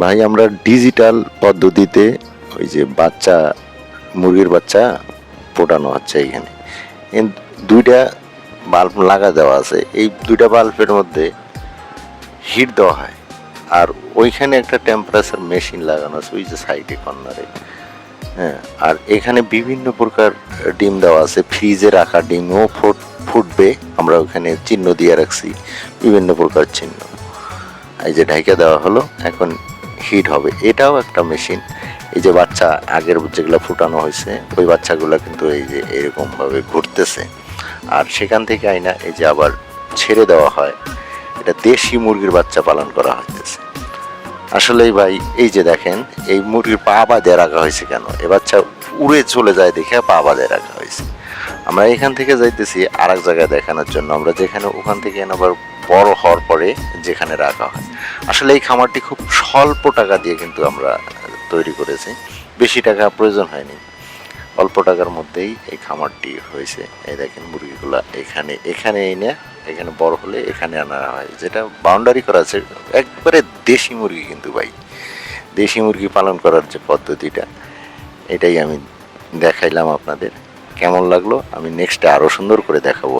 ভাই, আমরা ডিজিটাল পদ্ধতিতে ওই যে বাচ্চা, মুরগির বাচ্চা ফোটানো হচ্ছে এখানে দুইটা বাল্ব লাগা দেওয়া আছে। এই দুইটা বাল্বের মধ্যে হিট দেওয়া হয়। আর ওইখানে একটা টেম্পারেচার মেশিন লাগানো আছে, ওই যে সাইডে কর্নারে হ্যাঁ আর এখানে বিভিন্ন প্রকার ডিম দেওয়া আছে। ফ্রিজে রাখা ডিমও ফুট, ফুটবে। আমরা ওখানে চিহ্ন দিয়ে রাখছি। বিভিন্ন প্রকার চিহ্ন। এই যে ঢাইকা দেওয়া হলো, এখন হিট হবে। এটাও একটা মেশিন এই যে বাচ্চা আগের যেগুলো ফুটানো হয়েছে, ওই বাচ্চাগুলো কিন্তু এই যে এরকমভাবে ঘুরতেছে। আর সেখান থেকে আইনা এই যে আবার ছেড়ে দেওয়া হয়। এটা দেশি মুরগির বাচ্চা পালন করা হইতেছে। আসলেই ভাই, এই যে দেখেন, এই মুরগির পা বাঁধে রাখা হয়েছে কেন? এ বাচ্চা উড়ে চলে যায় দেখে পা বাঁধে রাখা হয়েছে। আমরা এখান থেকে যাইতেছি আর এক জায়গায় দেখানোর জন্য। আমরা যেখানে ওখান থেকে আবার বড় হওয়ার পরে যেখানে রাখা হয়। আসলে এই খামারটি খুব স্বল্প টাকা দিয়ে কিন্তু আমরা তৈরি করেছি। বেশি টাকা প্রয়োজন হয়নি। অল্প টাকার মধ্যেই এই খামারটি হয়েছে। এই দেখেন মুরগিগুলা এখানে এখানে এনে এখানে বড় হলে এখানে আনা হয়। যেটা বাউন্ডারি করা আছে, একবারে দেশি মুরগি কিন্তু ভাই। দেশি মুরগি পালন করার যে পদ্ধতিটা, এটাই আমি দেখাইলাম আপনাদের। কেমন লাগল আমি নেক্সটে আরও সুন্দর করে দেখাবো।